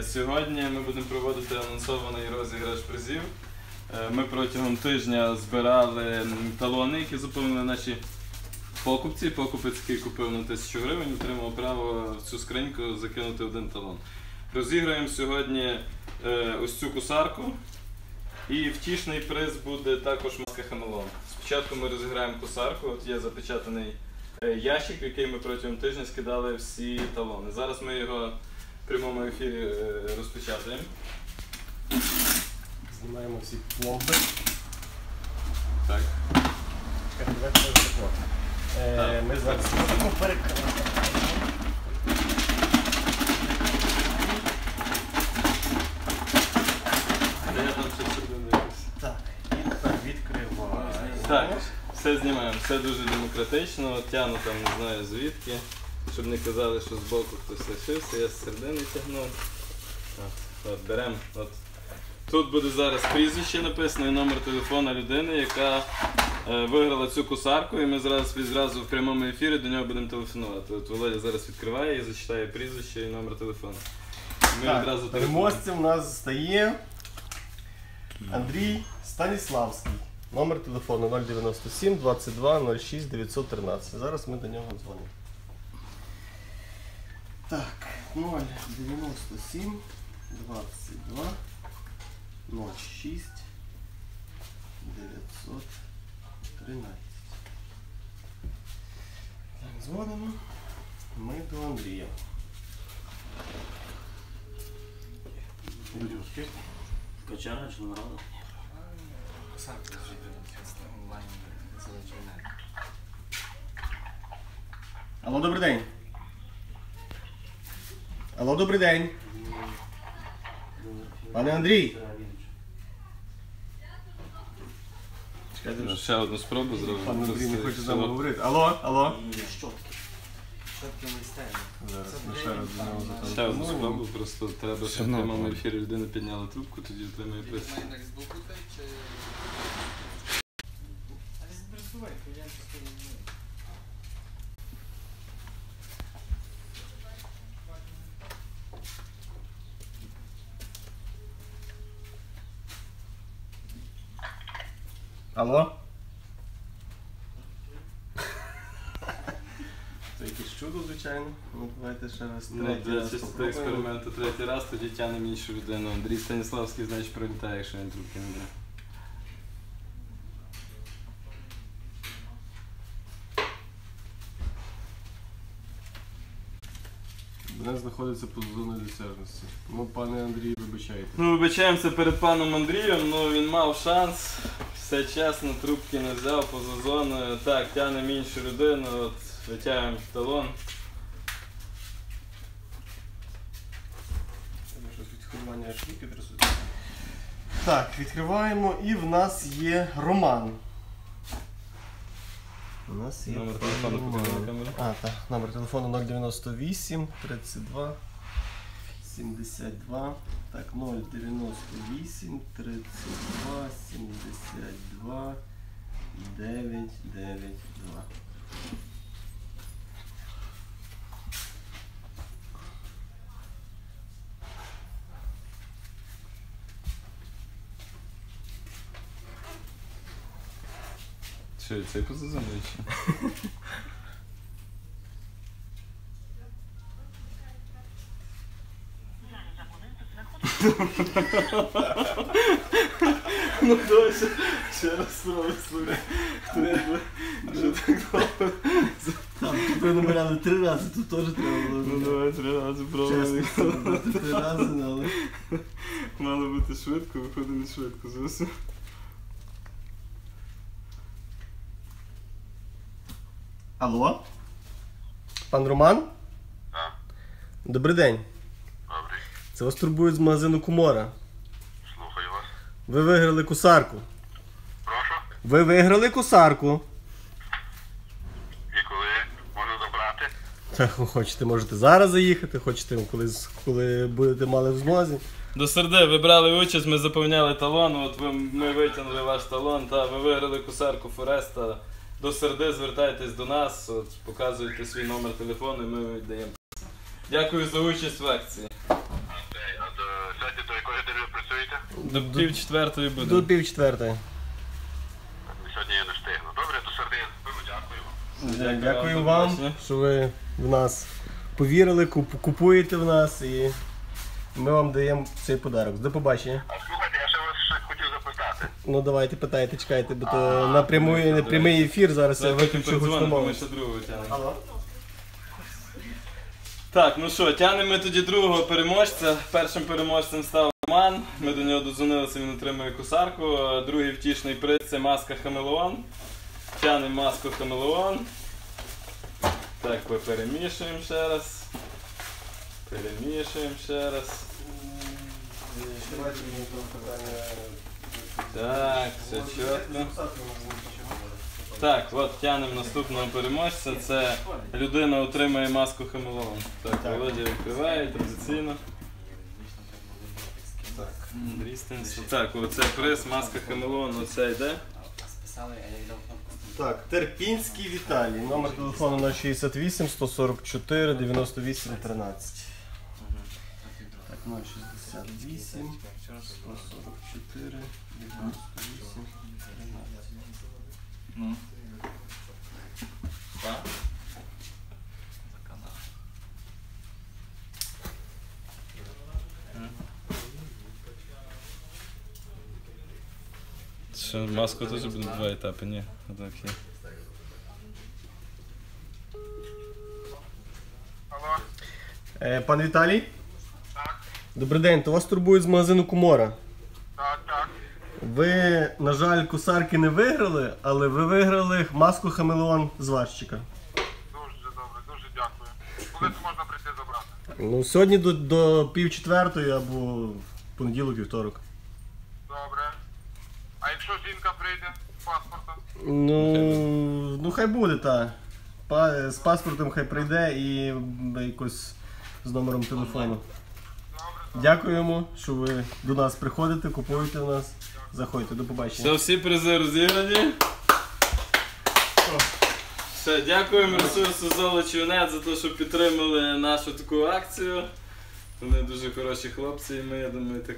Е, Сьогодні ми будемо проводити анонсований розіграш призів. Е, Ми протягом тижня збирали талони, які заповнили наші покупці. Покупець, який купив на 1000 гривень, отримав право в цю скриньку закинути один талон. Розіграємо сьогодні е, ось цю кусарку. І втішний приз буде також маска Хамелон. Спочатку ми розіграємо кусарку, от є запечатаний ящик, в який ми протягом тижня скидали всі талони. Зараз ми його прямому ефірі е, розпечатаємо. Знімаємо всі пломби. Так. Е. Ми зараз можемо перекривати. Так, і тепер відкриваємо. Так, все знімаємо, все дуже демократично. Тяну там не знаю звідки. Щоб не казали, що збоку хтось лишився, я з середини тягнув. От, от беремо. От. Тут буде зараз прізвище написано і номер телефона людини, яка е, виграла цю кусарку, і ми зараз відразу в прямому ефірі до нього будемо телефонувати. От Володя зараз відкриває і зачитає прізвище і номер телефону. Ми Так, відразу телефонуємо. переможцем у нас стає Андрій Станіславський. Номер телефону 097 22 06 913. Зараз ми до нього дзвонимо. Так, 097 22 06 913. Так, дзвонимо. Ми до Андрія. Андрюшки. Качара чи нарада? Алло, добрий день. Алло, добрий день. Пане Андрій. Чекайте, Ну, Ще одну спробу зробимо. пан Андрій не хоче з нами говорити. Алло, алло. Зараз ми ще раз до нього Ще одну зателефонуємо. спробу, просто треба, щоб в одно, прямому правда. ефірі людина підняла трубку, тоді отримає приз. Алло. Це якесь чудо, звичайно. Ну, давайте ще раз Ну, третій раз чистоти попробуємо. експерименту третій раз, тоді тянемо іншу людину. Андрій Станіславський, значить, прилітає, якщо він трубки не бере. Вона знаходиться поза зоною досяжності. Ну, пане Андрій, вибачайте. Ну, вибачаємося перед паном Андрієм, ну він мав шанс. Все чесно, трубки не взяв поза зоною. Так, тянемо іншу людину, от витягуємо талон. Так, відкриваємо і в нас є Роман. У нас є Номер телефону Роман. покажи на камеру. А, так, номер телефону 098 32 72. Так, 098 32 72 992. Що, це поза зоною чи? Ну давай ще, ще раз спробуй, слухай. Треба. Що так довго? Там тут ви набирали три рази, тут теж треба було. Ну давай три рази пробуємо. Чесно, три рази, але. Мало бути швидко, виходить не швидко зовсім. Алло? Пан Роман? Добрий день. Це вас турбують з магазину Кумора. слухаю вас. Ви виграли кусарку. Прошу. Ви виграли кусарку. І коли можу забрати? Так, хочете, можете зараз заїхати, хочете колись, коли будете мали в змозі. До серди, ви брали участь, ми заповняли талон, от ви, ми витягнули ваш талон, та ви виграли кусарку Фореста. До серди звертайтесь до нас, от, показуйте свій номер телефону і ми віддаємо. Дякую за участь в акції. А де, а сьогодні до якої години ви працюєте? До пів четвертої буде. До пів четвертої. Сьогодні я не встигну. Добре, до середини. Дякую вам. Дякую вам, що ви в нас повірили, куп- купуєте в нас і ми вам даємо цей подарок. До побачення. А слухайте, я ще вас щось хотів запитати. Ну давайте питайте, чекайте, бо то на прямий, прямий ефір зараз я виключу ми гучномовець. ще другого тянемо. Так, ну що, тянемо ми тоді другого переможця. Першим переможцем став Роман. Ми до нього додзвонилися, він отримує косарку. Другий втішний приз це маска Хамелеон. Тянемо маску Хамелеон. Так, перемішуємо ще раз. Перемішуємо ще раз. Так, все чітко. Так, от тянемо наступного переможця. Це людина отримає маску Хамелеон. Так, Володя відкриває традиційно. Так, Андрій Стенсо. Так, оце приз, маска Хамелеон, оце йде. Так, Терпінський Віталій, номер телефону 068 144 98 13. Так, 068 144 98 13. Ну. Това. За канал. Şimdi maske отразу будет два этапа, не? Это окей. Алло. Е, пан Віталій? Так. Добрий день, то вас турбує змазину комора. Ви, на жаль, кусарки не виграли, але ви виграли маску Хамелеон з Ващика. Дуже добре, дуже дякую. Коли це можна прийти забрати? Ну, сьогодні до, до пів четвертої або понеділок, вівторок. Добре. А якщо жінка прийде з паспортом? Ну, ну хай буде, так. Па, з паспортом хай прийде і якось з номером телефону. Дякуємо, що ви до нас приходите, купуєте в нас. Заходьте, до Все, побачення. всі призи розіграні. Все, дякуємо ресурсу Золочівнет за те, що підтримали нашу таку акцію. Вони дуже хороші хлопці, і ми, я думаю, так.